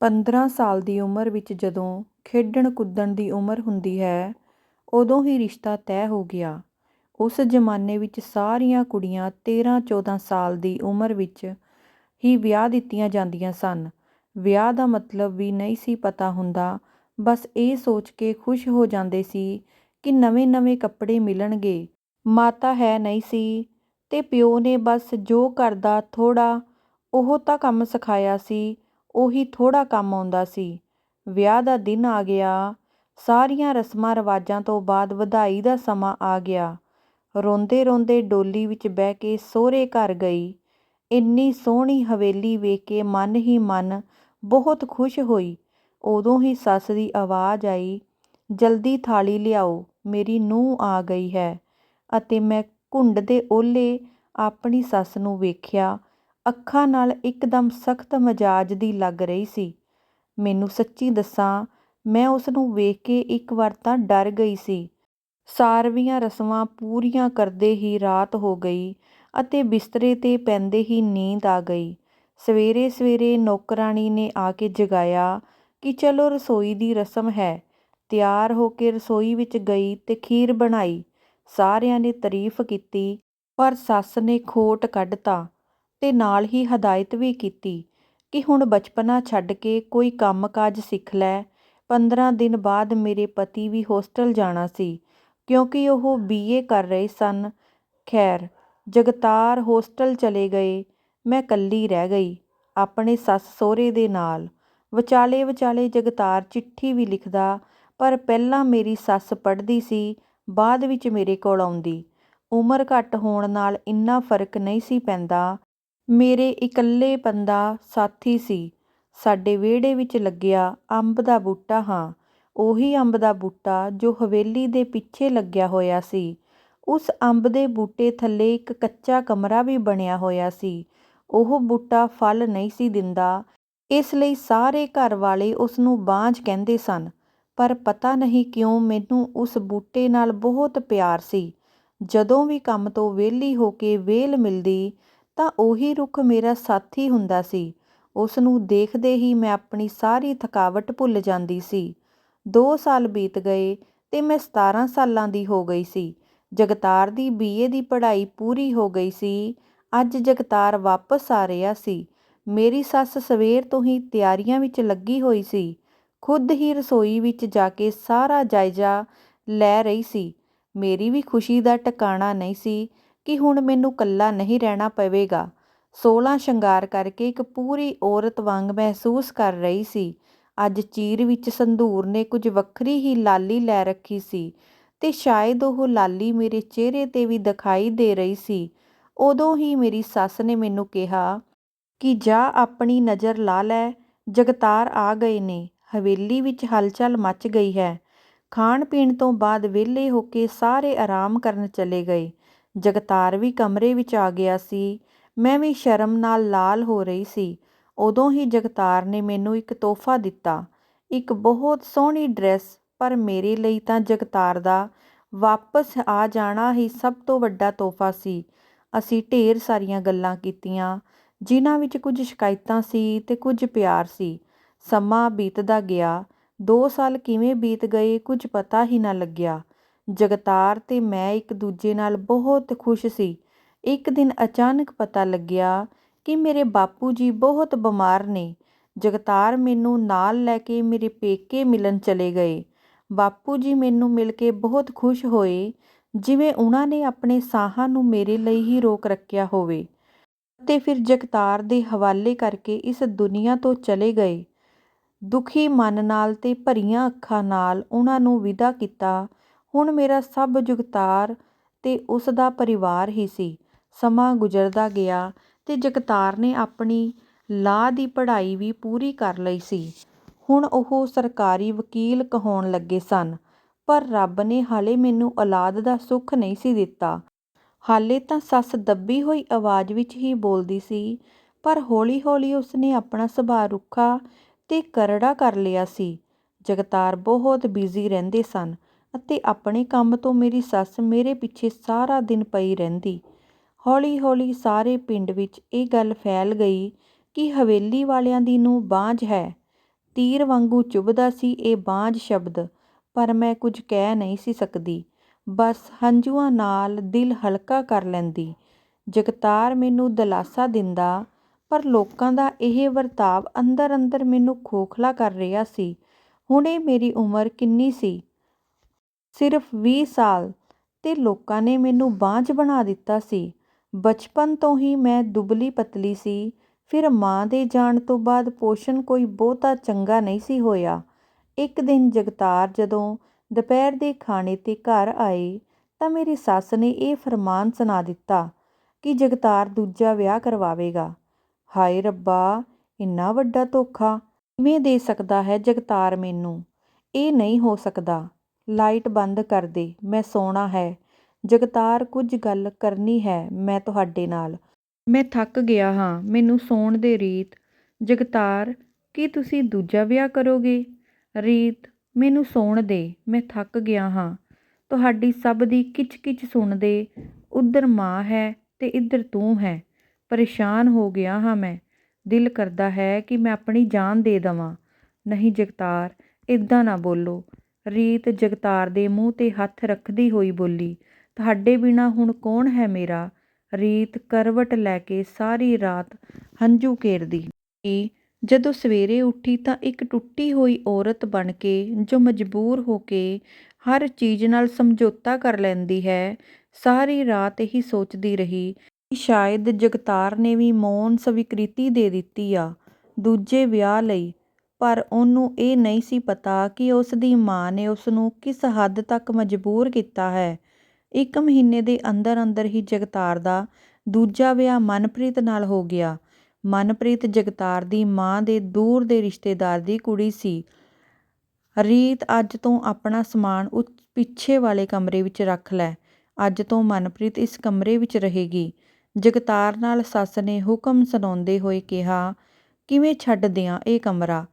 ਪੰਦਰਾਂ ਸਾਲ ਦੀ ਉਮਰ ਵਿੱਚ ਜਦੋਂ ਖੇਡਣ ਕੁੱਦਣ ਦੀ ਉਮਰ ਹੁੰਦੀ ਹੈ, ਉਦੋਂ ਹੀ ਰਿਸ਼ਤਾ ਤੈਅ ਹੋ ਗਿਆ। ਉਸ ਜ਼ਮਾਨੇ ਵਿੱਚ ਸਾਰੀਆਂ ਕੁੜੀਆਂ ਤੇਰ੍ਹਾਂ ਚੌਦ੍ਹਾਂ ਸਾਲ ਦੀ ਉਮਰ ਵਿੱਚ ਹੀ ਵਿਆਹ ਦਿੱਤੀਆਂ ਜਾਂਦੀਆਂ ਸਨ। ਵਿਆਹ ਦਾ ਮਤਲਬ ਵੀ ਨਹੀਂ ਸੀ ਪਤਾ ਹੁੰਦਾ, ਬਸ ਇਹ ਸੋਚ ਕੇ ਖੁਸ਼ ਹੋ ਜਾਂਦੇ ਸੀ ਕਿ ਨਵੇਂ ਨਵੇਂ ਕੱਪੜੇ ਮਿਲਣਗੇ। ਮਾਤਾ ਹੈ ਨਹੀਂ ਸੀ ਤੇ ਪਿਓ ਨੇ ਬਸ ਜੋ ਕਰਦਾ ਥੋੜ੍ਹਾ ਉਹ ਤਾਂ ਕੰਮ ਸਿਖਾਇਆ ਸੀ ਉਹੀ ਥੋੜ੍ਹਾ ਕੰਮ ਆਉਂਦਾ ਸੀ। ਵਿਆਹ ਦਾ ਦਿਨ ਆ ਗਿਆ। ਸਾਰੀਆਂ ਰਸਮਾਂ ਰਿਵਾਜਾਂ ਤੋਂ ਬਾਅਦ ਵਧਾਈ ਦਾ ਸਮਾਂ ਆ ਗਿਆ। ਰੋਂਦੇ ਰੋਂਦੇ ਡੋਲੀ ਵਿੱਚ ਬਹਿ ਕੇ ਸਹੁਰੇ ਘਰ ਗਈ। ਇੰਨੀ ਸੋਹਣੀ ਹਵੇਲੀ ਵੇਖ ਕੇ ਮਨ ਹੀ ਮਨ ਬਹੁਤ ਖੁਸ਼ ਹੋਈ। ਉਦੋਂ ਹੀ ਸੱਸ ਦੀ ਆਵਾਜ਼ ਆਈ, ਜਲਦੀ ਥਾਲੀ ਲਿਆਓ, ਮੇਰੀ ਨੂੰਹ ਆ ਗਈ ਹੈ। ਅਤੇ ਮੈਂ ਘੁੰਡ ਦੇ ਓਹਲੇ ਆਪਣੀ ਸੱਸ ਨੂੰ ਵੇਖਿਆ। ਅੱਖਾਂ ਨਾਲ ਇਕਦਮ ਸਖਤ ਮਜਾਜ ਦੀ ਲੱਗ ਰਹੀ ਸੀ। ਮੈਨੂੰ ਸੱਚੀ ਦੱਸਾਂ, ਮੈਂ ਉਸ ਨੂੰ ਵੇਖ ਕੇ ਇੱਕ ਵਾਰ ਤਾਂ ਡਰ ਗਈ ਸੀ। ਸਾਰਵੀਆਂ ਰਸਮਾਂ ਪੂਰੀਆਂ ਕਰਦੇ ਹੀ ਰਾਤ ਹੋ ਗਈ ਅਤੇ ਬਿਸਤਰੇ 'ਤੇ ਪੈਂਦੇ ਹੀ ਨੀਂਦ ਆ ਗਈ। ਸਵੇਰੇ ਸਵੇਰੇ ਨੌਕਰਾਣੀ ਨੇ ਆ ਕੇ ਜਗਾਇਆ ਕਿ ਚਲੋ ਰਸੋਈ ਦੀ ਰਸਮ ਹੈ। ਤਿਆਰ ਹੋ ਕੇ ਰਸੋਈ ਵਿੱਚ ਗਈ ਤੇ ਖੀਰ ਬਣਾਈ। ਸਾਰਿਆਂ ਨੇ ਤਾਰੀਫ ਕੀਤੀ, ਪਰ ਸੱਸ ਨੇ ਖੋਟ ਕੱਢਤਾ। ਅਤੇ ਨਾਲ ਹੀ ਹਦਾਇਤ ਵੀ ਕੀਤੀ ਕਿ ਹੁਣ ਬਚਪਨਾ ਛੱਡ ਕੇ ਕੋਈ ਕੰਮ ਕਾਜ ਸਿੱਖ ਲੈ। 15 ਦਿਨ ਬਾਅਦ ਮੇਰੇ ਪਤੀ ਵੀ ਹੋਸਟਲ ਜਾਣਾ ਸੀ, ਕਿਉਂਕਿ ਉਹ ਬੀ ਏ ਕਰ ਰਹੇ ਸਨ। ਖੈਰ, ਜਗਤਾਰ ਹੋਸਟਲ ਚਲੇ ਗਏ। ਮੈਂ ਇਕੱਲੀ ਰਹਿ ਗਈ, ਆਪਣੇ ਸੱਸ ਸਹੁਰੇ ਦੇ ਨਾਲ। ਵਿਚਾਲੇ ਵਿਚਾਲੇ ਜਗਤਾਰ ਚਿੱਠੀ ਵੀ ਲਿਖਦਾ, ਪਰ ਪਹਿਲਾਂ ਮੇਰੀ ਸੱਸ ਪੜ੍ਹਦੀ ਸੀ, ਬਾਅਦ ਵਿੱਚ ਮੇਰੇ ਕੋਲ ਆਉਂਦੀ। ਉਮਰ ਘੱਟ ਹੋਣ ਨਾਲ ਇੰਨਾ ਫ਼ਰਕ ਨਹੀਂ ਸੀ ਪੈਂਦਾ। ਮੇਰੇ ਇਕੱਲੇ ਬੰਦਾ ਸਾਥੀ ਸੀ। ਸਾਡੇ ਵਿਹੜੇ ਵਿੱਚ ਲੱਗਿਆ ਅੰਬ ਦਾ ਬੂਟਾ ਹਾਂ। ਉਹੀ ਅੰਬ ਦਾ ਬੂਟਾ ਜੋ ਹਵੇਲੀ ਦੇ ਪਿੱਛੇ ਲੱਗਿਆ ਹੋਇਆ ਸੀ। ਉਸ ਅੰਬ ਦੇ ਬੂਟੇ ਥੱਲੇ ਇੱਕ ਕੱਚਾ ਕਮਰਾ ਵੀ ਬਣਿਆ ਹੋਇਆ ਸੀ। ਉਹ ਬੂਟਾ ਫਲ ਨਹੀਂ ਸੀ ਦਿੰਦਾ। ਇਸ ਲਈ ਸਾਰੇ ਘਰ ਵਾਲੇ ਉਸ ਨੂੰ ਬਾਂਝ ਕਹਿੰਦੇ ਸਨ। ਪਰ ਪਤਾ ਨਹੀਂ ਕਿਉਂ ਮੈਨੂੰ ਉਸ ਬੂਟੇ ਨਾਲ ਬਹੁਤ ਪਿਆਰ ਸੀ। ਜਦੋਂ ਵੀ ਕੰਮ ਤੋਂ ਵਿਹਲੀ ਹੋ ਕੇ ਵੇਲ ਮਿਲਦੀ ਤਾਂ ਉਹੀ ਰੁੱਖ ਮੇਰਾ ਸਾਥੀ ਹੁੰਦਾ ਸੀ। ਉਸ ਨੂੰ ਦੇਖਦੇ ਹੀ ਮੈਂ ਆਪਣੀ ਸਾਰੀ ਥਕਾਵਟ ਭੁੱਲ ਜਾਂਦੀ ਸੀ। 2 ਸਾਲ ਬੀਤ ਗਏ ਤੇ ਮੈਂ 17 ਸਾਲਾਂ ਦੀ ਹੋ ਗਈ ਸੀ। ਜਗਤਾਰ ਦੀ ਬੀਏ ਦੀ ਪੜ੍ਹਾਈ ਪੂਰੀ ਹੋ ਗਈ ਸੀ। ਅੱਜ ਜਗਤਾਰ ਵਾਪਸ ਆ ਰਿਹਾ ਸੀ। ਮੇਰੀ ਸੱਸ ਸਵੇਰ ਤੋਂ ਹੀ ਤਿਆਰੀਆਂ ਵਿੱਚ ਲੱਗੀ ਹੋਈ ਸੀ। ਖੁਦ ਹੀ ਰਸੋਈ ਵਿੱਚ ਜਾ ਕੇ ਸਾਰਾ ਜਾਇਜ਼ਾ ਲੈ ਰਹੀ ਸੀ। ਮੇਰੀ ਵੀ ਖੁਸ਼ੀ ਦਾ ਟਿਕਾਣਾ ਨਹੀਂ ਸੀ ਕਿ ਹੁਣ ਮੈਨੂੰ ਇਕੱਲਾ ਨਹੀਂ ਰਹਿਣਾ ਪਵੇਗਾ। 16 ਸ਼ਿੰਗਾਰ ਕਰਕੇ ਇੱਕ ਪੂਰੀ ਔਰਤ ਵਾਂਗ ਮਹਿਸੂਸ ਕਰ ਰਹੀ ਸੀ। ਅੱਜ ਚੀਰ ਵਿੱਚ ਸੰਧੂਰ ਨੇ ਕੁਝ ਵੱਖਰੀ ਹੀ ਲਾਲੀ ਲੈ ਰੱਖੀ ਸੀ ਤੇ ਸ਼ਾਇਦ ਉਹ ਲਾਲੀ ਮੇਰੇ ਚਿਹਰੇ ਤੇ ਵੀ ਦਿਖਾਈ ਦੇ ਰਹੀ ਸੀ। ਉਦੋਂ ਹੀ ਮੇਰੀ ਸੱਸ ਨੇ ਮੈਨੂੰ ਕਿਹਾ ਕਿ ਜਾ ਆਪਣੀ ਨਜ਼ਰ ਲਾ ਲੈ, ਜਗਤਾਰ ਆ ਗਏ ਨੇ, ਹਵੇਲੀ ਵਿੱਚ ਹਲਚਲ ਮਚ ਗਈ ਹੈ। ਖਾਣ ਪੀਣ ਤੋਂ ਬਾਅਦ ਵਿਹਲੇ ਹੋ ਕੇ ਸਾਰੇ ਆਰਾਮ ਕਰਨ ਚਲੇ ਗਏ। ਜਗਤਾਰ ਵੀ ਕਮਰੇ ਵਿੱਚ ਆ ਗਿਆ ਸੀ। ਮੈਂ ਵੀ ਸ਼ਰਮ ਨਾਲ ਲਾਲ ਹੋ ਰਹੀ ਸੀ। ਉਦੋਂ ਹੀ ਜਗਤਾਰ ਨੇ ਮੈਨੂੰ ਇੱਕ ਤੋਹਫਾ ਦਿੱਤਾ। ਇੱਕ ਬਹੁਤ ਸੋਹਣੀ ਡਰੈਸ, ਪਰ ਮੇਰੇ ਲਈ ਤਾਂ ਜਗਤਾਰ ਦਾ ਵਾਪਸ ਆ ਜਾਣਾ ਹੀ ਸਭ ਤੋਂ ਵੱਡਾ ਤੋਹਫਾ ਸੀ। ਅਸੀਂ ਢੇਰ ਸਾਰੀਆਂ ਗੱਲਾਂ ਕੀਤੀਆਂ, ਜਿਨ੍ਹਾਂ ਵਿੱਚ ਕੁਝ ਸ਼ਿਕਾਇਤਾਂ ਸੀ ਤੇ ਕੁਝ ਪਿਆਰ ਸੀ। ਸਮਾਂ ਬੀਤਦਾ ਗਿਆ। 2 ਸਾਲ ਕਿਵੇਂ ਬੀਤ ਗਏ ਕੁਝ ਪਤਾ ਹੀ ਨਾ ਲੱਗਿਆ। ਜਗਤਾਰ ਅਤੇ ਮੈਂ ਇੱਕ ਦੂਜੇ ਨਾਲ ਬਹੁਤ ਖੁਸ਼ ਸੀ। ਇੱਕ ਦਿਨ ਅਚਾਨਕ ਪਤਾ ਲੱਗਿਆ ਕਿ ਮੇਰੇ ਬਾਪੂ ਜੀ ਬਹੁਤ ਬਿਮਾਰ ਨੇ। ਜਗਤਾਰ ਮੈਨੂੰ ਨਾਲ ਲੈ ਕੇ ਮੇਰੇ ਪੇਕੇ ਮਿਲਣ ਚਲੇ ਗਏ। ਬਾਪੂ ਜੀ ਮੈਨੂੰ ਮਿਲ ਕੇ ਬਹੁਤ ਖੁਸ਼ ਹੋਏ, ਜਿਵੇਂ ਉਹਨਾਂ ਨੇ ਆਪਣੇ ਸਾਹਾਂ ਨੂੰ ਮੇਰੇ ਲਈ ਹੀ ਰੋਕ ਰੱਖਿਆ ਹੋਵੇ। ਅਤੇ ਫਿਰ ਜਗਤਾਰ ਦੇ ਹਵਾਲੇ ਕਰਕੇ ਇਸ ਦੁਨੀਆ ਤੋਂ ਚਲੇ ਗਏ। ਦੁਖੀ ਮਨ ਨਾਲ ਤੇ ਭਰੀਆਂ ਅੱਖਾਂ ਨਾਲ ਉਹਨਾਂ ਨੂੰ ਵਿਦਾ ਕੀਤਾ ਹੁਣ ਮੇਰਾ ਸਭ ਜਗਤਾਰ ਅਤੇ ਉਸ ਦਾ ਪਰਿਵਾਰ ਹੀ ਸੀ। ਸਮਾਂ ਗੁਜ਼ਰਦਾ ਗਿਆ ਅਤੇ ਜਗਤਾਰ ਨੇ ਆਪਣੀ ਲਾਅ ਦੀ ਪੜ੍ਹਾਈ ਵੀ ਪੂਰੀ ਕਰ ਲਈ ਸੀ। ਹੁਣ ਉਹ ਸਰਕਾਰੀ ਵਕੀਲ ਕਹਾਉਣ ਲੱਗੇ ਸਨ, ਪਰ ਰੱਬ ਨੇ ਹਾਲੇ ਮੈਨੂੰ ਔਲਾਦ ਦਾ ਸੁੱਖ ਨਹੀਂ ਸੀ ਦਿੱਤਾ। ਹਾਲੇ ਤਾਂ ਸੱਸ ਦੱਬੀ ਹੋਈ ਆਵਾਜ਼ ਵਿੱਚ ਹੀ ਬੋਲਦੀ ਸੀ, ਪਰ ਹੌਲੀ-ਹੌਲੀ ਉਸਨੇ ਆਪਣਾ ਸੁਭਾਅ ਰੁੱਖਾ ਅਤੇ ਕਰੜਾ ਕਰ ਲਿਆ ਸੀ। ਜਗਤਾਰ ਬਹੁਤ ਬਿਜ਼ੀ ਰਹਿੰਦੇ ਸਨ। ਅਤੇ ਆਪਣੇ ਕੰਮ ਤੋਂ ਮੇਰੀ ਸੱਸ ਮੇਰੇ ਪਿੱਛੇ ਸਾਰਾ ਦਿਨ ਪਈ ਰਹਿੰਦੀ। ਹੌਲੀ-ਹੌਲੀ ਸਾਰੇ ਪਿੰਡ ਵਿੱਚ ਇਹ ਗੱਲ ਫੈਲ ਗਈ ਕਿ ਹਵੇਲੀ ਵਾਲਿਆਂ ਦੀ ਨੂੰ ਬਾਂਝ ਹੈ। ਤੀਰ ਵਾਂਗੂ ਚੁੱਭਦਾ ਸੀ ਇਹ ਬਾਂਝ ਸ਼ਬਦ, ਪਰ ਮੈਂ ਕੁਝ ਕਹਿ ਨਹੀਂ ਸੀ ਸਕਦੀ। ਬਸ ਹੰਝੂਆਂ ਨਾਲ ਦਿਲ ਹਲਕਾ ਕਰ ਲੈਂਦੀ। ਜਗਤਾਰ ਮੈਨੂੰ ਦਿਲਾਸਾ ਦਿੰਦਾ, ਪਰ ਲੋਕਾਂ ਦਾ ਇਹ ਵਰਤਾਵ ਅੰਦਰ ਅੰਦਰ ਮੈਨੂੰ ਖੋਖਲਾ ਕਰ ਰਿਹਾ ਸੀ। ਹੁਣੇ ਮੇਰੀ ਉਮਰ ਕਿੰਨੀ ਸੀ? ਸਿਰਫ ਵੀਹ ਸਾਲ ਅਤੇ ਲੋਕਾਂ ਨੇ ਮੈਨੂੰ ਬਾਂਝ ਬਣਾ ਦਿੱਤਾ ਸੀ। ਬਚਪਨ ਤੋਂ ਹੀ ਮੈਂ ਦੁਬਲੀ ਪਤਲੀ ਸੀ। ਫਿਰ ਮਾਂ ਦੇ ਜਾਣ ਤੋਂ ਬਾਅਦ ਪੋਸ਼ਣ ਕੋਈ ਬਹੁਤਾ ਚੰਗਾ ਨਹੀਂ ਸੀ ਹੋਇਆ। ਇੱਕ ਦਿਨ ਜਗਤਾਰ ਜਦੋਂ ਦੁਪਹਿਰ ਦੇ ਖਾਣੇ ਤੇ ਘਰ ਆਏ ਤਾਂ ਮੇਰੀ ਸੱਸ ਨੇ ਇਹ ਫਰਮਾਨ ਸੁਣਾ ਦਿੱਤਾ ਕਿ ਜਗਤਾਰ ਦੂਜਾ ਵਿਆਹ ਕਰਵਾਵੇਗਾ। ਹਾਏ ਰੱਬਾ, ਇੰਨਾ ਵੱਡਾ ਧੋਖਾ ਕਿਵੇਂ ਦੇ ਸਕਦਾ ਹੈ ਜਗਤਾਰ ਮੈਨੂੰ? ਇਹ ਨਹੀਂ ਹੋ ਸਕਦਾ। ਲਾਈਟ ਬੰਦ ਕਰ ਦੇ, ਮੈਂ ਸੌਣਾ ਹੈ। ਜਗਤਾਰ, ਕੁਝ ਗੱਲ ਕਰਨੀ ਹੈ ਮੈਂ ਤੁਹਾਡੇ ਨਾਲ। ਮੈਂ ਥੱਕ ਗਿਆ ਹਾਂ, ਮੈਨੂੰ ਸੌਣ ਦੇ ਰੀਤ। ਜਗਤਾਰ, ਕੀ ਤੁਸੀਂ ਦੂਜਾ ਵਿਆਹ ਕਰੋਗੇ? ਰੀਤ, ਮੈਨੂੰ ਸੌਣ ਦੇ, ਮੈਂ ਥੱਕ ਗਿਆ ਹਾਂ। ਤੁਹਾਡੀ ਸਭ ਦੀ ਕਿਚ-ਕਿਚ ਸੁਣਦੇ, ਉਧਰ ਮਾਂ ਹੈ ਤੇ ਇੱਧਰ ਤੂੰ ਹੈ। ਪਰੇਸ਼ਾਨ ਹੋ ਗਿਆ ਹਾਂ ਮੈਂ। ਦਿਲ ਕਰਦਾ ਹੈ ਕਿ ਮੈਂ ਆਪਣੀ ਜਾਨ ਦੇ ਦਵਾਂ। ਨਹੀਂ ਜਗਤਾਰ ਇਦਾਂ ਨਾ ਬੋਲੋ। ਰੀਤ ਜਗਤਾਰ ਦੇ ਮੂੰਹ ਤੇ ਹੱਥ ਰੱਖਦੀ ਹੋਈ ਬੋਲੀ, ਤੁਹਾਡੇ ਬਿਨਾ ਹੁਣ ਕੌਣ ਹੈ ਮੇਰਾ? ਰੀਤ ਕਰਵਟ ਲੈ ਕੇ ਸਾਰੀ ਰਾਤ ਹੰਝੂ ਘੇਰਦੀ। ਕਿ ਜਦੋਂ ਸਵੇਰੇ ਉੱਠੀ ਤਾਂ ਇੱਕ ਟੁੱਟੀ ਹੋਈ ਔਰਤ ਬਣ ਕੇ, ਜੋ ਮਜਬੂਰ ਹੋ ਕੇ ਹਰ ਚੀਜ਼ ਨਾਲ ਸਮਝੌਤਾ ਕਰ ਲੈਂਦੀ ਹੈ, ਸਾਰੀ ਰਾਤ ਇਹੀ ਸੋਚਦੀ ਰਹੀ ਕਿ ਸ਼ਾਇਦ ਜਗਤਾਰ ਨੇ ਵੀ ਮੌਨ ਸਵੀਕ੍ਰਿਤੀ ਦੇ ਦਿੱਤੀ ਆ, ਦੂਜੇ ਵਿਆਹ ਲਈ ਪਰ ਉਹਨੂੰ ਇਹ ਨਹੀਂ ਸੀ ਪਤਾ ਕਿ ਉਸ ਦੀ ਮਾਂ ਨੇ ਉਸ ਨੂੰ ਕਿਸ ਹੱਦ ਤੱਕ ਮਜਬੂਰ ਕੀਤਾ ਹੈ। ਇੱਕ ਮਹੀਨੇ ਦੇ ਅੰਦਰ ਅੰਦਰ ਹੀ ਜਗਤਾਰ ਦਾ ਦੂਜਾ ਵਿਆਹ ਮਨਪ੍ਰੀਤ ਨਾਲ ਹੋ ਗਿਆ। ਮਨਪ੍ਰੀਤ ਜਗਤਾਰ ਦੀ ਮਾਂ ਦੇ ਦੂਰ ਦੇ ਰਿਸ਼ਤੇਦਾਰ ਦੀ ਕੁੜੀ ਸੀ। ਰੀਤ ਅੱਜ ਤੋਂ ਆਪਣਾ ਸਮਾਨ ਪਿੱਛੇ ਵਾਲੇ ਕਮਰੇ ਵਿੱਚ ਰੱਖ ਲੈ। ਅੱਜ ਤੋਂ ਮਨਪ੍ਰੀਤ ਇਸ ਕਮਰੇ ਵਿੱਚ ਰਹੇਗੀ। ਜਗਤਾਰ ਨਾਲ ਸੱਸ ਨੇ ਹੁਕਮ ਸੁਣਾਉਂਦੇ ਹੋਏ ਕਿਹਾ, ਕਿਵੇਂ ਛੱਡ ਦਿਆਂ ਇਹ ਕਮਰਾ?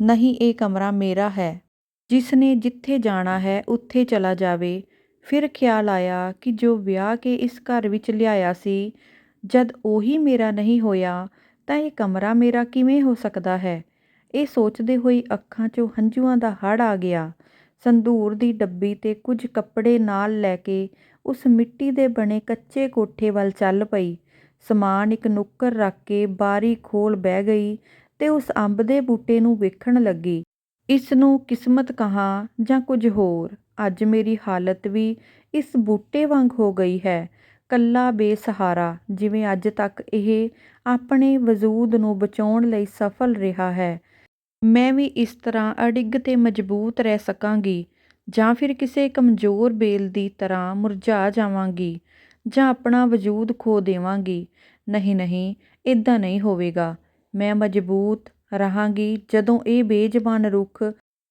ਨਹੀਂ ਇਹ ਕਮਰਾ ਮੇਰਾ ਹੈ। ਜਿਸ ਨੇ ਜਿੱਥੇ ਜਾਣਾ ਹੈ, ਉੱਥੇ ਚਲਾ ਜਾਵੇ। ਫਿਰ ਖਿਆਲ ਆਇਆ ਕਿ ਜੋ ਵਿਆਹ ਕੇ ਇਸ ਘਰ ਵਿੱਚ ਲਿਆਇਆ ਸੀ, ਜਦ ਉਹੀ ਮੇਰਾ ਨਹੀਂ ਹੋਇਆ, ਤਾਂ ਇਹ ਕਮਰਾ ਮੇਰਾ ਕਿਵੇਂ ਹੋ ਸਕਦਾ ਹੈ? ਇਹ ਸੋਚਦੇ ਹੋਏ ਅੱਖਾਂ 'ਚੋਂ ਹੰਝੂਆਂ ਦਾ ਹੜ ਆ ਗਿਆ। ਸੰਧੂਰ ਦੀ ਡੱਬੀ ਤੇ ਕੁਝ ਕੱਪੜੇ ਨਾਲ ਲੈ ਕੇ ਉਸ ਮਿੱਟੀ ਦੇ ਬਣੇ ਕੱਚੇ ਕੋਠੇ ਵੱਲ ਚੱਲ ਪਈ। ਸਮਾਨ ਇੱਕ ਨੁੱਕਰ ਰੱਖ ਕੇ ਬਾਰੀ ਖੋਲ ਬਹਿ ਗਈ। ਤੇ ਉਸ ਅੰਬ ਦੇ ਬੂਟੇ ਨੂੰ ਵੇਖਣ ਲੱਗੀ। ਇਸ ਨੂੰ ਕਿਸਮਤ ਕਹਾ ਜਾਂ ਕੁਝ ਹੋਰ? ਅੱਜ ਮੇਰੀ ਹਾਲਤ ਵੀ ਇਸ ਬੂਟੇ ਵਾਂਗ ਹੋ ਗਈ ਹੈ। ਕੱਲਾ ਬੇਸਹਾਰਾ, ਜਿਵੇਂ ਅੱਜ ਤੱਕ ਇਹ ਆਪਣੇ ਵਜੂਦ ਨੂੰ ਬਚਾਉਣ ਲਈ ਸਫਲ ਰਿਹਾ ਹੈ। ਮੈਂ ਵੀ ਇਸ ਤਰ੍ਹਾਂ ਅੜਿੱਗ ਤੇ ਮਜ਼ਬੂਤ ਰਹਿ ਸਕਾਂਗੀ ਜਾਂ ਫਿਰ ਕਿਸੇ ਕਮਜ਼ੋਰ ਬੇਲ ਦੀ ਤਰ੍ਹਾਂ ਮੁਰਝਾ ਜਾਵਾਂਗੀ ਜਾਂ ਆਪਣਾ ਵਜੂਦ ਖੋ ਦੇਵਾਂਗੀ। ਨਹੀਂ ਨਹੀਂ ਇਦਾਂ ਨਹੀਂ ਹੋਵੇਗਾ। ਮੈਂ ਮਜ਼ਬੂਤ ਰਹਾਂਗੀ। ਜਦੋਂ ਇਹ ਬੇਜ਼ਬਾਨ ਰੁੱਖ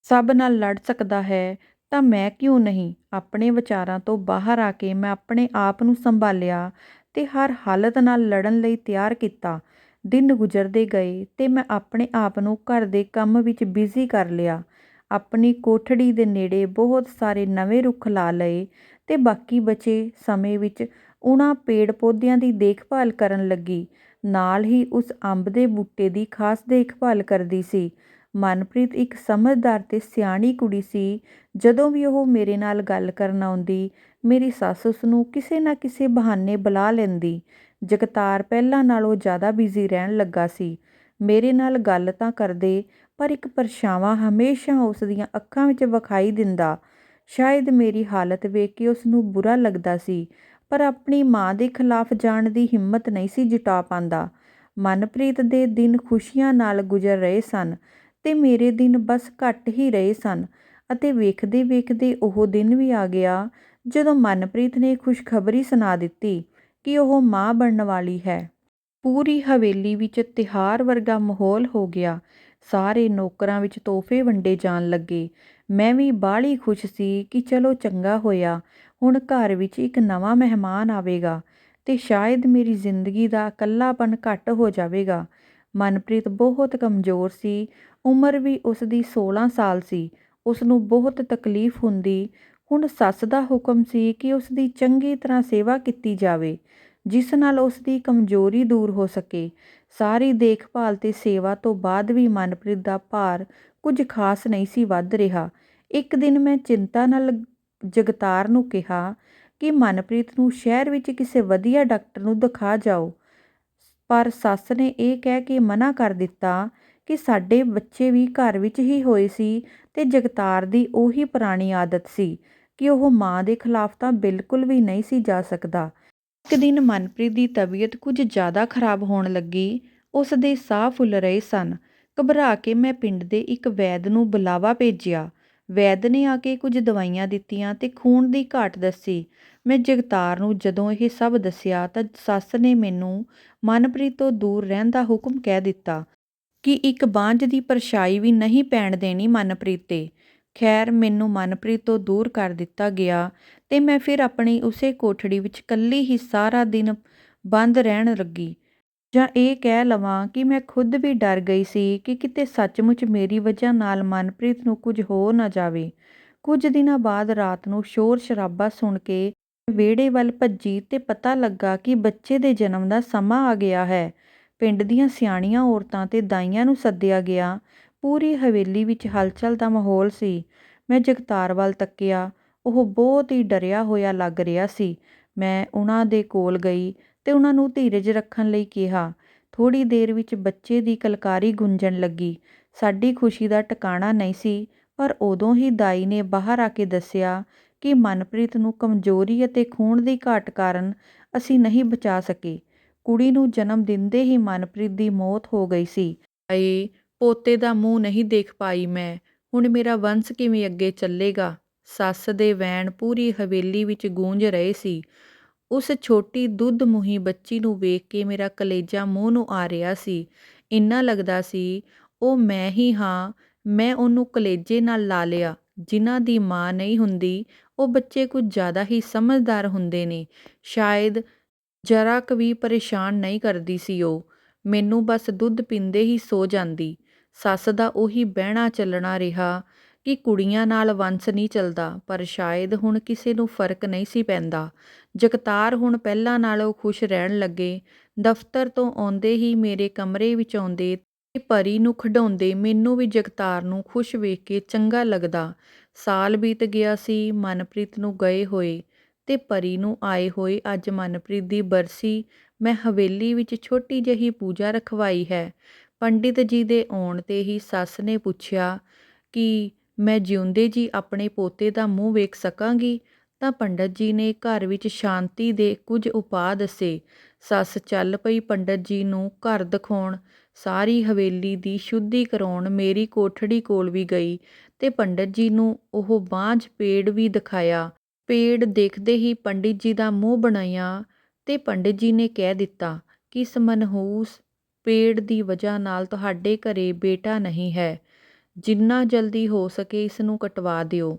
ਸਭ ਨਾਲ ਲੜ ਸਕਦਾ ਹੈ, ਤਾਂ ਮੈਂ ਕਿਉਂ ਨਹੀਂ? ਆਪਣੇ ਵਿਚਾਰਾਂ ਤੋਂ ਬਾਹਰ ਆ ਕੇ ਮੈਂ ਆਪਣੇ ਆਪ ਨੂੰ ਸੰਭਾਲਿਆ ਅਤੇ ਹਰ ਹਾਲਤ ਨਾਲ ਲੜਨ ਲਈ ਤਿਆਰ ਕੀਤਾ। ਦਿਨ ਗੁਜ਼ਰਦੇ ਗਏ ਅਤੇ ਮੈਂ ਆਪਣੇ ਆਪ ਨੂੰ ਘਰ ਦੇ ਕੰਮ ਵਿੱਚ ਬਿਜ਼ੀ ਕਰ ਲਿਆ। ਆਪਣੀ ਕੋਠੜੀ ਦੇ ਨੇੜੇ ਬਹੁਤ ਸਾਰੇ ਨਵੇਂ ਰੁੱਖ ਲਾ ਲਏ ਅਤੇ ਬਾਕੀ ਬਚੇ ਸਮੇਂ ਵਿੱਚ ਉਹਨਾਂ ਪੇੜ ਪੌਦਿਆਂ ਦੀ ਦੇਖਭਾਲ ਕਰਨ ਲੱਗੀ। ਨਾਲ ਹੀ ਉਸ ਅੰਬ ਦੇ ਬੂਟੇ ਦੀ ਖਾਸ ਦੇਖਭਾਲ ਕਰਦੀ ਸੀ। ਮਨਪ੍ਰੀਤ ਇੱਕ ਸਮਝਦਾਰ ਅਤੇ ਸਿਆਣੀ ਕੁੜੀ ਸੀ। ਜਦੋਂ ਵੀ ਉਹ ਮੇਰੇ ਨਾਲ ਗੱਲ ਕਰਨ ਆਉਂਦੀ, ਮੇਰੀ ਸੱਸ ਉਸ ਨੂੰ ਕਿਸੇ ਨਾ ਕਿਸੇ ਬਹਾਨੇ ਬੁਲਾ ਲੈਂਦੀ। ਜਗਤਾਰ ਪਹਿਲਾਂ ਨਾਲੋਂ ਜ਼ਿਆਦਾ ਬਿਜ਼ੀ ਰਹਿਣ ਲੱਗਾ ਸੀ। ਮੇਰੇ ਨਾਲ ਗੱਲ ਤਾਂ ਕਰਦੇ, ਪਰ ਇੱਕ ਪਰਛਾਵਾਂ ਹਮੇਸ਼ਾ ਉਸ ਦੀਆਂ ਅੱਖਾਂ ਵਿੱਚ ਵਿਖਾਈ ਦਿੰਦਾ। ਸ਼ਾਇਦ ਮੇਰੀ ਹਾਲਤ ਵੇਖ ਕੇ ਉਸ ਨੂੰ ਬੁਰਾ ਲੱਗਦਾ ਸੀ। ਪਰ ਆਪਣੀ ਮਾਂ ਦੇ ਖਿਲਾਫ ਜਾਣ ਦੀ ਹਿੰਮਤ ਨਹੀਂ ਸੀ ਜੁਟਾ ਪਾਉਂਦਾ। ਮਨਪ੍ਰੀਤ ਦੇ ਦਿਨ ਖੁਸ਼ੀਆਂ ਨਾਲ ਗੁਜ਼ਰ ਰਹੇ ਸਨ ਤੇ ਮੇਰੇ ਦਿਨ ਬਸ ਘੱਟ ਹੀ ਰਹੇ ਸਨ ਅਤੇ ਵੇਖਦੇ ਵੇਖਦੇ ਉਹ ਦਿਨ ਵੀ ਆ ਗਿਆ ਜਦੋਂ ਮਨਪ੍ਰੀਤ ਨੇ ਖੁਸ਼ਖਬਰੀ ਸੁਣਾ ਦਿੱਤੀ ਕਿ ਉਹ ਮਾਂ ਬਣਨ ਵਾਲੀ ਹੈ। ਪੂਰੀ ਹਵੇਲੀ ਵਿੱਚ ਤਿਹਾਰ ਵਰਗਾ ਮਾਹੌਲ ਹੋ ਗਿਆ। ਸਾਰੇ ਨੌਕਰਾਂ ਵਿੱਚ ਤੋਹਫੇ ਵੰਡੇ ਜਾਣ ਲੱਗੇ। ਮੈਂ ਵੀ ਬਾਹਲੀ ਖੁਸ਼ ਸੀ ਕਿ ਚਲੋ ਚੰਗਾ ਹੋਇਆ। ਹੁਣ ਘਰ ਵਿੱਚ ਇੱਕ ਨਵਾਂ ਮਹਿਮਾਨ ਆਵੇਗਾ ਅਤੇ ਸ਼ਾਇਦ ਮੇਰੀ ਜ਼ਿੰਦਗੀ ਦਾ ਇਕੱਲਾਪਨ ਘੱਟ ਹੋ ਜਾਵੇਗਾ। ਮਨਪ੍ਰੀਤ ਬਹੁਤ ਕਮਜ਼ੋਰ ਸੀ। ਉਮਰ ਵੀ ਉਸ ਦੀ 16 ਸਾਲ ਸੀ। ਉਸ ਨੂੰ ਬਹੁਤ ਤਕਲੀਫ ਹੁੰਦੀ। ਹੁਣ ਸੱਸ ਦਾ ਹੁਕਮ ਸੀ ਕਿ ਉਸ ਦੀ ਚੰਗੀ ਤਰ੍ਹਾਂ ਸੇਵਾ ਕੀਤੀ ਜਾਵੇ, ਜਿਸ ਨਾਲ ਉਸ ਦੀ ਕਮਜ਼ੋਰੀ ਦੂਰ ਹੋ ਸਕੇ। ਸਾਰੀ ਦੇਖਭਾਲ ਤੇ ਸੇਵਾ ਤੋਂ ਬਾਅਦ ਵੀ ਮਨਪ੍ਰੀਤ ਦਾ ਭਾਰ ਕੁਝ ਖਾਸ ਨਹੀਂ ਸੀ ਵੱਧ ਰਿਹਾ। ਇੱਕ ਦਿਨ ਮੈਂ ਚਿੰਤਾ ਨਾਲ ਜਗਤਾਰ ਨੂੰ ਕਿਹਾ ਕਿ ਮਨਪ੍ਰੀਤ ਨੂੰ ਸ਼ਹਿਰ ਵਿੱਚ ਕਿਸੇ ਵਧੀਆ ਡਾਕਟਰ ਨੂੰ ਦਿਖਾ ਜਾਓ। ਪਰ ਸੱਸ ਨੇ ਇਹ ਕਹਿ ਕੇ ਮਨਾ ਕਰ ਦਿੱਤਾ ਕਿ ਸਾਡੇ ਬੱਚੇ ਵੀ ਘਰ ਵਿੱਚ ਹੀ ਹੋਏ ਸੀ ਤੇ ਜਗਤਾਰ ਦੀ ਉਹੀ ਪੁਰਾਣੀ ਆਦਤ ਸੀ ਕਿ ਉਹ ਮਾਂ ਦੇ ਖਿਲਾਫ ਤਾਂ ਬਿਲਕੁਲ ਵੀ ਨਹੀਂ ਸੀ ਜਾ ਸਕਦਾ। ਇੱਕ ਦਿਨ ਮਨਪ੍ਰੀਤ ਦੀ ਤਬੀਅਤ ਕੁਝ ਜ਼ਿਆਦਾ ਖਰਾਬ ਹੋਣ ਲੱਗੀ। ਉਸ ਦੇ ਸਾਹ ਫੁੱਲ ਰਹੇ ਸਨ। ਘਬਰਾ ਕੇ ਮੈਂ ਪਿੰਡ ਦੇ ਇੱਕ ਵੈਦ ਨੂੰ ਬੁਲਾਵਾ ਭੇਜਿਆ। ਵੈਦ ਨੇ ਆ ਕੇ ਕੁਝ ਦਵਾਈਆਂ ਦਿੱਤੀਆਂ ਅਤੇ ਖੂਨ ਦੀ ਘਾਟ ਦੱਸੀ। ਮੈਂ ਜਗਤਾਰ ਨੂੰ ਜਦੋਂ ਇਹ ਸਭ ਦੱਸਿਆ ਤਾਂ ਸੱਸ ਨੇ ਮੈਨੂੰ ਮਨਪ੍ਰੀਤ ਤੋਂ ਦੂਰ ਰਹਿਣ ਦਾ ਹੁਕਮ ਕਹਿ ਦਿੱਤਾ ਕਿ ਇੱਕ ਬਾਂਝ ਦੀ ਪਰਛਾਈ ਵੀ ਨਹੀਂ ਪੈਣ ਦੇਣੀ ਮਨਪ੍ਰੀਤ ਤੇ। ਖੈਰ, ਮੈਨੂੰ ਮਨਪ੍ਰੀਤ ਤੋਂ ਦੂਰ ਕਰ ਦਿੱਤਾ ਗਿਆ ਤੇ ਮੈਂ ਫਿਰ ਆਪਣੀ ਉਸੇ ਕੋਠੜੀ ਵਿੱਚ ਇਕੱਲੀ ਹੀ ਸਾਰਾ ਦਿਨ ਬੰਦ ਰਹਿਣ ਲੱਗੀ। ਜਾਂ ਇਹ ਕਹਿ ਲਵਾਂ ਕਿ ਮੈਂ ਖੁਦ ਵੀ ਡਰ ਗਈ ਸੀ ਕਿ ਕਿਤੇ ਸੱਚਮੁੱਚ ਮੇਰੀ ਵਜ੍ਹਾ ਨਾਲ ਮਨਪ੍ਰੀਤ ਨੂੰ ਕੁਝ ਹੋ ਨਾ ਜਾਵੇ। ਕੁਝ ਦਿਨਾਂ ਬਾਅਦ ਰਾਤ ਨੂੰ ਸ਼ੋਰ ਸ਼ਰਾਬਾ ਸੁਣ ਕੇ ਵਿਹੜੇ ਵੱਲ ਭੱਜੀ ਤੇ ਪਤਾ ਲੱਗਾ ਕਿ ਬੱਚੇ ਦੇ ਜਨਮ ਦਾ ਸਮਾਂ ਆ ਗਿਆ ਹੈ। ਪਿੰਡ ਦੀਆਂ ਸਿਆਣੀਆਂ ਔਰਤਾਂ ਤੇ ਦਾਈਆਂ ਨੂੰ ਸੱਦਿਆ ਗਿਆ। ਪੂਰੀ ਹਵੇਲੀ ਵਿੱਚ ਹਲਚਲ ਦਾ ਮਾਹੌਲ ਸੀ। ਮੈਂ ਜਗਤਾਰ ਵੱਲ ਤੱਕਿਆ। ਉਹ ਬਹੁਤ ਹੀ ਡਰਿਆ ਹੋਇਆ ਲੱਗ ਰਿਹਾ ਸੀ। ਮੈਂ ਉਹਨਾਂ ਦੇ ਕੋਲ ਗਈ। ਅਤੇ ਉਹਨਾਂ ਨੂੰ ਧੀਰਜ ਰੱਖਣ ਲਈ ਕਿਹਾ। ਥੋੜ੍ਹੀ ਦੇਰ ਵਿੱਚ ਬੱਚੇ ਦੀ ਕਲਕਾਰੀ ਗੂੰਜਣ ਲੱਗੀ। ਸਾਡੀ ਖੁਸ਼ੀ ਦਾ ਟਿਕਾਣਾ ਨਹੀਂ ਸੀ, ਪਰ ਉਦੋਂ ਹੀ ਦਾਈ ਨੇ ਬਾਹਰ ਆ ਕੇ ਦੱਸਿਆ ਕਿ ਮਨਪ੍ਰੀਤ ਨੂੰ ਕਮਜ਼ੋਰੀ ਅਤੇ ਖੂਨ ਦੀ ਘਾਟ ਕਾਰਨ ਅਸੀਂ ਨਹੀਂ ਬਚਾ ਸਕੇ। ਕੁੜੀ ਨੂੰ ਜਨਮ ਦਿੰਦੇ ਹੀ ਮਨਪ੍ਰੀਤ ਦੀ ਮੌਤ ਹੋ ਗਈ ਸੀ। ਆਏ ਪੋਤੇ ਦਾ ਮੂੰਹ ਨਹੀਂ ਦੇਖ ਪਾਈ ਮੈਂ। ਹੁਣ ਮੇਰਾ ਵੰਸ਼ ਕਿਵੇਂ ਅੱਗੇ ਚੱਲੇਗਾ? ਸੱਸ ਦੇ ਵੈਣ ਪੂਰੀ ਹਵੇਲੀ ਵਿੱਚ ਗੂੰਜ ਰਹੇ ਸੀ। ਉਸ ਛੋਟੀ ਦੁੱਧ ਮੁਹੀ ਬੱਚੀ ਨੂੰ ਵੇਖ ਕੇ ਮੇਰਾ ਕਲੇਜਾ ਮੂੰਹ ਨੂੰ ਆ ਰਿਹਾ ਸੀ। ਇੰਨਾ ਲੱਗਦਾ ਸੀ, ਉਹ ਮੈਂ ਹੀ ਹਾਂ, ਮੈਂ ਉਹਨੂੰ ਕਲੇਜੇ ਨਾਲ ਲਾ ਲਿਆ। ਜਿਨ੍ਹਾਂ ਦੀ ਮਾਂ ਨਹੀਂ ਹੁੰਦੀ, ਉਹ ਬੱਚੇ ਕੁਝ ਜ਼ਿਆਦਾ ਹੀ ਸਮਝਦਾਰ ਹੁੰਦੇ ਨੇ। ਸ਼ਾਇਦ ਜਰਾ ਕੁ ਵੀ ਪਰੇਸ਼ਾਨ ਨਹੀਂ ਕਰਦੀ ਸੀ ਉਹ। ਮੈਨੂੰ ਬਸ ਦੁੱਧ ਪੀਂਦੇ ਹੀ ਸੋ ਜਾਂਦੀ। ਸੱਸ ਦਾ ਉਹੀ ਬਹਿਣਾ ਚੱਲਣਾ ਰਿਹਾ। ਕਿ ਕੁੜੀਆਂ ਨਾਲ ਵੰਸ ਨਹੀਂ ਚੱਲਦਾ, ਪਰ ਸ਼ਾਇਦ ਹੁਣ ਕਿਸੇ ਨੂੰ ਫ਼ਰਕ ਨਹੀਂ ਸੀ ਪੈਂਦਾ। ਜਗਤਾਰ ਹੁਣ ਪਹਿਲਾਂ ਨਾਲੋਂ ਖੁਸ਼ ਰਹਿਣ ਲੱਗੇ। ਦਫ਼ਤਰ ਤੋਂ ਆਉਂਦੇ ਹੀ ਮੇਰੇ ਕਮਰੇ ਵਿੱਚ ਆਉਂਦੇ ਤੇ ਪਰੀ ਨੂੰ ਖਿਡਾਉਂਦੇ ਮੈਨੂੰ ਵੀ ਜਗਤਾਰ ਨੂੰ ਖੁਸ਼ ਵੇਖ ਕੇ ਚੰਗਾ ਲੱਗਦਾ। ਸਾਲ ਬੀਤ ਗਿਆ ਸੀ, ਮਨਪ੍ਰੀਤ ਨੂੰ ਗਏ ਹੋਏ ਤੇ ਪਰੀ ਨੂੰ ਆਏ ਹੋਏ ਅੱਜ ਮਨਪ੍ਰੀਤ ਦੀ ਬਰਸੀ, ਮੈਂ ਹਵੇਲੀ ਵਿੱਚ ਛੋਟੀ ਜਿਹੀ ਪੂਜਾ ਰਖਵਾਈ ਹੈ। ਪੰਡਿਤ ਜੀ ਦੇ ਆਉਣ ਤੇ ਹੀ ਸੱਸ ਨੇ ਪੁੱਛਿਆ ਕਿ ਮੈਂ ਜਿਉਂਦੇ ਜੀ ਆਪਣੇ ਪੋਤੇ ਦਾ ਮੂੰਹ ਵੇਖ ਸਕਾਂਗੀ, ਤਾਂ ਪੰਡਤ ਜੀ ਨੇ ਘਰ ਵਿੱਚ ਸ਼ਾਂਤੀ ਦੇ ਕੁਝ ਉਪਾਅ ਦੱਸੇ। ਸੱਸ ਚੱਲ ਪਈ ਪੰਡਤ ਜੀ ਨੂੰ ਘਰ ਦਿਖਾਉਣ। ਸਾਰੀ ਹਵੇਲੀ ਦੀ ਸ਼ੁੱਧੀ ਕਰਾਉਣ ਮੇਰੀ ਕੋਠੜੀ ਕੋਲ ਵੀ ਗਈ ਤੇ ਪੰਡਤ ਜੀ ਨੂੰ ਉਹ ਬਾਂਝ ਪੇੜ ਵੀ ਦਿਖਾਇਆ। ਪੇੜ ਦੇਖਦੇ ਹੀ ਪੰਡਿਤ ਜੀ ਦਾ ਮੂੰਹ ਬਣਾਇਆ ਤੇ ਪੰਡਿਤ ਜੀ ਨੇ ਕਹਿ ਦਿੱਤਾ ਕਿ ਇਸ ਮਨਹੂਸ ਪੇੜ ਦੀ ਵਜ੍ਹਾ ਨਾਲ ਤੁਹਾਡੇ ਘਰੇ ਬੇਟਾ ਨਹੀਂ ਹੈ। ਜਿੰਨਾ ਜਲਦੀ ਹੋ ਸਕੇ ਇਸ ਨੂੰ ਕਟਵਾ ਦਿਓ।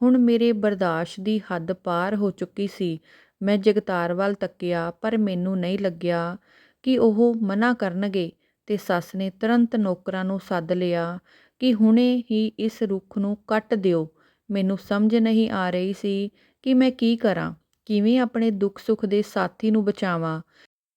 ਹੁਣ ਮੇਰੇ ਬਰਦਾਸ਼ਤ ਦੀ ਹੱਦ ਪਾਰ ਹੋ ਚੁੱਕੀ ਸੀ। ਮੈਂ ਜਗਤਾਰ ਵੱਲ ਤੱਕਿਆ, ਪਰ ਮੈਨੂੰ ਨਹੀਂ ਲੱਗਿਆ ਕਿ ਉਹ ਮਨਾ ਕਰਨਗੇ ਤੇ ਸੱਸ ਨੇ ਤੁਰੰਤ ਨੌਕਰਾਂ ਨੂੰ ਸੱਦ ਲਿਆ ਕਿ ਹੁਣੇ ਹੀ ਇਸ ਰੁੱਖ ਨੂੰ ਕੱਟ ਦਿਓ। ਮੈਨੂੰ ਸਮਝ ਨਹੀਂ ਆ ਰਹੀ ਸੀ ਕਿ ਮੈਂ ਕੀ ਕਰਾਂ, ਕਿਵੇਂ ਆਪਣੇ ਦੁੱਖ ਸੁੱਖ ਦੇ ਸਾਥੀ ਨੂੰ ਬਚਾਵਾਂ।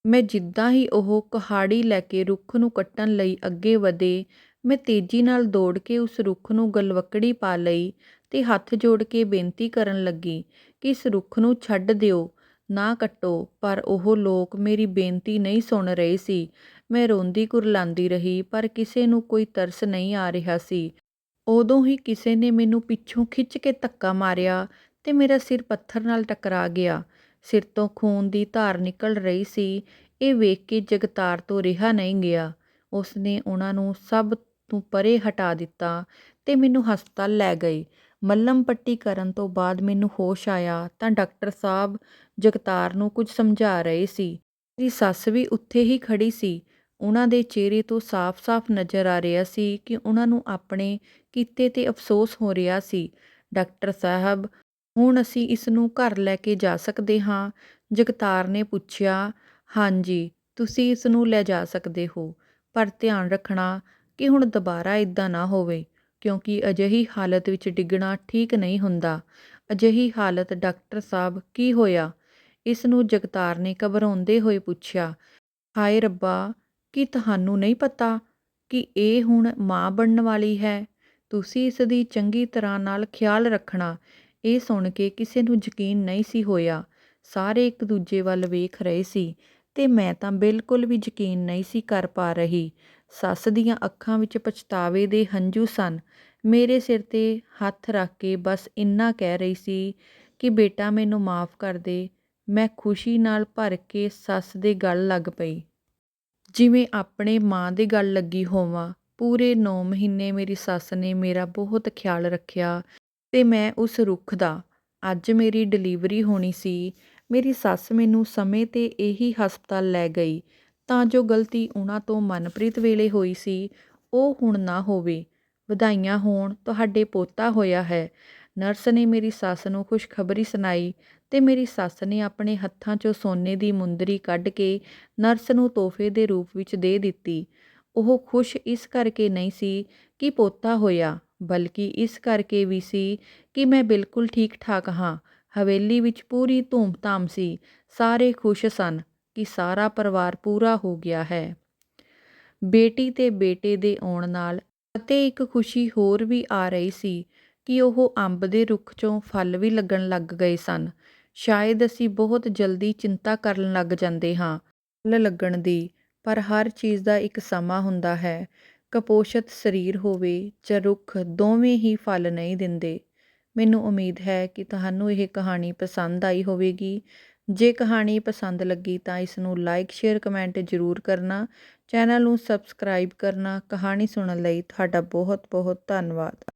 ਮੈਂ ਜਿੱਦਾਂ ਹੀ ਉਹ ਕੁਹਾੜੀ ਲੈ ਕੇ ਰੁੱਖ ਨੂੰ ਕੱਟਣ ਲਈ ਅੱਗੇ ਵਧੇ ਮੈਂ ਤੇਜ਼ੀ ਨਾਲ ਦੌੜ ਕੇ ਉਸ ਰੁੱਖ ਨੂੰ ਗਲਵੱਕੜੀ ਪਾ ਲਈ ਤੇ ਹੱਥ ਜੋੜ ਕੇ ਬੇਨਤੀ ਕਰਨ ਲੱਗੀ ਕਿ ਇਸ ਰੁੱਖ ਨੂੰ ਛੱਡ ਦਿਓ, ਨਾ ਕੱਟੋ। ਪਰ ਉਹ ਲੋਕ ਮੇਰੀ ਬੇਨਤੀ ਨਹੀਂ ਸੁਣ ਰਹੇ ਸੀ। ਮੈਂ ਰੋਂਦੀ ਕੁਰਲਾਉਂਦੀ ਰਹੀ, ਪਰ ਕਿਸੇ ਨੂੰ ਕੋਈ ਤਰਸ ਨਹੀਂ ਆ ਰਿਹਾ ਸੀ। ਉਦੋਂ ਹੀ ਕਿਸੇ ਨੇ ਮੈਨੂੰ ਪਿੱਛੋਂ ਖਿੱਚ ਕੇ ਧੱਕਾ ਮਾਰਿਆ ਤੇ ਮੇਰਾ ਸਿਰ ਪੱਥਰ ਨਾਲ ਟਕਰਾ ਗਿਆ। ਸਿਰ ਤੋਂ ਖੂਨ ਦੀ ਧਾਰ ਨਿਕਲ ਰਹੀ ਸੀ। ਇਹ ਵੇਖ ਕੇ ਜਗਤਾਰ ਤੋਂ ਰਿਹਾ ਨਹੀਂ ਗਿਆ। ਉਸ ਨੇ ਉਹਨਾਂ ਨੂੰ ਸਭ ਤੋਂ ਪਰੇ ਹਟਾ ਦਿੱਤਾ ਤੇ ਮੈਨੂੰ ਹਸਪਤਾਲ ਲੈ ਗਏ ਮੱਲਮ ਪੱਟੀ ਕਰਨ ਤੋਂ ਬਾਅਦ ਮੈਨੂੰ ਹੋਸ਼ ਆਇਆ ਤਾਂ ਡਾਕਟਰ ਸਾਹਿਬ ਜਗਤਾਰ ਨੂੰ ਕੁਝ ਸਮਝਾ ਰਹੇ ਸੀ। ਮੇਰੀ ਸੱਸ ਵੀ ਉੱਥੇ ਹੀ ਖੜੀ ਸੀ। ਉਹਨਾਂ ਦੇ ਚਿਹਰੇ ਤੋਂ ਸਾਫ਼-ਸਾਫ਼ ਨਜ਼ਰ ਆ ਰਿਹਾ ਸੀ ਕਿ ਉਹਨਾਂ ਨੂੰ ਆਪਣੇ ਕੀਤੇ ਤੇ ਅਫਸੋਸ ਹੋ ਰਿਹਾ ਸੀ। ਡਾਕਟਰ ਸਾਹਿਬ, ਹੁਣ ਅਸੀਂ ਇਸ ਨੂੰ ਘਰ ਲੈ ਕੇ ਜਾ ਸਕਦੇ ਹਾਂ? ਜਗਤਾਰ ਨੇ ਪੁੱਛਿਆ, ਹਾਂਜੀ, ਤੁਸੀਂ ਇਸ ਨੂੰ ਲੈ ਜਾ ਸਕਦੇ ਹੋ, ਪਰ ਧਿਆਨ ਰੱਖਣਾ ਕਿ ਹੁਣ ਦੁਬਾਰਾ ਇਦਾਂ ਨਾ ਹੋਵੇ, ਕਿਉਂਕਿ ਅਜਿਹੀ ਹਾਲਤ ਵਿੱਚ ਡਿੱਗਣਾ ਠੀਕ ਨਹੀਂ ਹੁੰਦਾ। ਅਜਿਹੀ ਹਾਲਤ ਡਾਕਟਰ ਸਾਹਿਬ ਕੀ ਹੋਇਆ? ਇਸ ਨੂੰ ਜਗਤਾਰ ਨੇ ਘਬਰਾਉਂਦੇ ਹੋਏ ਪੁੱਛਿਆ, ਹਾਏ ਰੱਬਾ, ਕੀ ਤੁਹਾਨੂੰ ਨਹੀਂ ਪਤਾ ਕਿ ਇਹ ਹੁਣ ਮਾਂ ਬਣਨ ਵਾਲੀ ਹੈ? ਤੁਸੀਂ ਇਸ ਦੀ ਚੰਗੀ ਤਰ੍ਹਾਂ ਨਾਲ ਖਿਆਲ ਰੱਖਣਾ, ਇਹ ਸੁਣ ਕੇ ਕਿਸੇ ਨੂੰ ਯਕੀਨ ਨਹੀਂ ਸੀ ਹੋਇਆ। ਸਾਰੇ ਇੱਕ ਦੂਜੇ ਵੱਲ ਵੇਖ ਰਹੇ ਸੀ। ਅਤੇ ਮੈਂ ਤਾਂ ਬਿਲਕੁਲ ਵੀ ਯਕੀਨ ਨਹੀਂ ਸੀ ਕਰ ਪਾ ਰਹੀ। ਸੱਸ ਦੀਆਂ ਅੱਖਾਂ ਵਿੱਚ ਪਛਤਾਵੇ ਦੇ ਹੰਝੂ ਸਨ। ਮੇਰੇ ਸਿਰ ਤੇ ਹੱਥ ਰੱਖ ਕੇ ਬਸ ਇੰਨਾ ਕਹਿ ਰਹੀ ਸੀ ਕਿ ਬੇਟਾ ਮੈਨੂੰ ਮਾਫ ਕਰ ਦੇ। ਮੈਂ ਖੁਸ਼ੀ ਨਾਲ ਭਰ ਕੇ ਸੱਸ ਦੇ ਗਲ ਲੱਗ ਪਈ। ਜਿਵੇਂ ਆਪਣੇ ਮਾਂ ਦੇ ਗੱਲ ਲੱਗੀ ਹੋਵਾਂ। ਪੂਰੇ 9 ਮਹੀਨੇ ਮੇਰੀ ਸੱਸ ਨੇ ਮੇਰਾ ਬਹੁਤ ਖਿਆਲ ਰੱਖਿਆ ਤੇ ਮੈਂ ਉਸ ਰੁੱਖ ਦਾ। ਅੱਜ ਮੇਰੀ ਡਿਲੀਵਰੀ ਹੋਣੀ ਸੀ। ਮੇਰੀ ਸੱਸ ਮੈਨੂੰ ਸਮੇਂ ਤੇ ਇਹੀ ਹਸਪਤਾਲ ਲੈ ਗਈ। ਤਾਂ ਜੋ ਗਲਤੀ ਉਹਨਾਂ ਤੋਂ ਮਨਪ੍ਰੀਤ ਵੇਲੇ ਹੋਈ ਸੀ, ਉਹ ਹੁਣ ਨਾ ਹੋਵੇ। ਵਧਾਈਆਂ ਹੋਣ, ਤੁਹਾਡੇ ਪੋਤਾ ਹੋਇਆ ਹੈ। ਨਰਸ ਨੇ ਮੇਰੀ ਸੱਸ ਨੂੰ ਖੁਸ਼ਖਬਰੀ ਸੁਣਾਈ ਤੇ ਮੇਰੀ ਸੱਸ ਨੇ ਆਪਣੇ ਹੱਥਾਂ 'ਚੋਂ ਸੋਨੇ ਦੀ ਮੁੰਦਰੀ ਕੱਢ ਕੇ ਨਰਸ ਨੂੰ ਤੋਹਫੇ ਦੇ ਰੂਪ ਵਿੱਚ ਦੇ ਦਿੱਤੀ। ਉਹ ਖੁਸ਼ ਇਸ ਕਰਕੇ ਨਹੀਂ ਸੀ ਕਿ ਪੋਤਾ ਹੋਇਆ, ਬਲਕਿ ਇਸ ਕਰਕੇ ਵੀ ਸੀ ਕਿ ਮੈਂ ਬਿਲਕੁਲ ਠੀਕ ਠਾਕ ਹਾਂ। ਹਵੇਲੀ ਵਿੱਚ ਪੂਰੀ ਧੂਮ-ਧਾਮ ਸੀ। ਸਾਰੇ ਖੁਸ਼ ਸਨ ਕਿ ਸਾਰਾ ਪਰਿਵਾਰ ਪੂਰਾ ਹੋ ਗਿਆ ਹੈ। ਬੇਟੀ ਤੇ ਬੇਟੇ ਦੇ ਆਉਣ ਨਾਲ ਅਤੇ ਇੱਕ ਖੁਸ਼ੀ ਹੋਰ ਵੀ ਆ ਰਹੀ ਸੀ ਕਿ ਉਹ ਅੰਬ ਦੇ ਰੁੱਖ 'ਚੋਂ ਫਲ ਵੀ ਲੱਗਣ ਲੱਗ ਗਏ ਸਨ। ਸ਼ਾਇਦ ਅਸੀਂ ਬਹੁਤ ਜਲਦੀ ਚਿੰਤਾ ਕਰਨ ਲੱਗ ਜਾਂਦੇ ਹਾਂ ਫਲ ਲੱਗਣ ਦੀ, ਪਰ ਹਰ ਚੀਜ਼ ਦਾ ਇੱਕ ਸਮਾਂ ਹੁੰਦਾ ਹੈ। ਕੁਪੋਸ਼ਿਤ ਸਰੀਰ ਹੋਵੇ ਜਾਂ ਰੁੱਖ ਦੋਵੇਂ ਹੀ ਫਲ ਨਹੀਂ ਦਿੰਦੇ। ਮੈਨੂੰ ਉਮੀਦ ਹੈ ਕਿ ਤੁਹਾਨੂੰ ਇਹ ਕਹਾਣੀ ਪਸੰਦ ਆਈ ਹੋਵੇਗੀ। ਜੇ ਕਹਾਣੀ ਪਸੰਦ ਲੱਗੀ ਤਾਂ ਇਸ ਨੂੰ ਲਾਈਕ ਸ਼ੇਅਰ ਕਮੈਂਟ ਜ਼ਰੂਰ ਕਰਨਾ। ਚੈਨਲ ਨੂੰ ਸਬਸਕ੍ਰਾਈਬ ਕਰਨਾ। ਕਹਾਣੀ ਸੁਣਨ ਲਈ ਤੁਹਾਡਾ ਬਹੁਤ ਬਹੁਤ ਧੰਨਵਾਦ।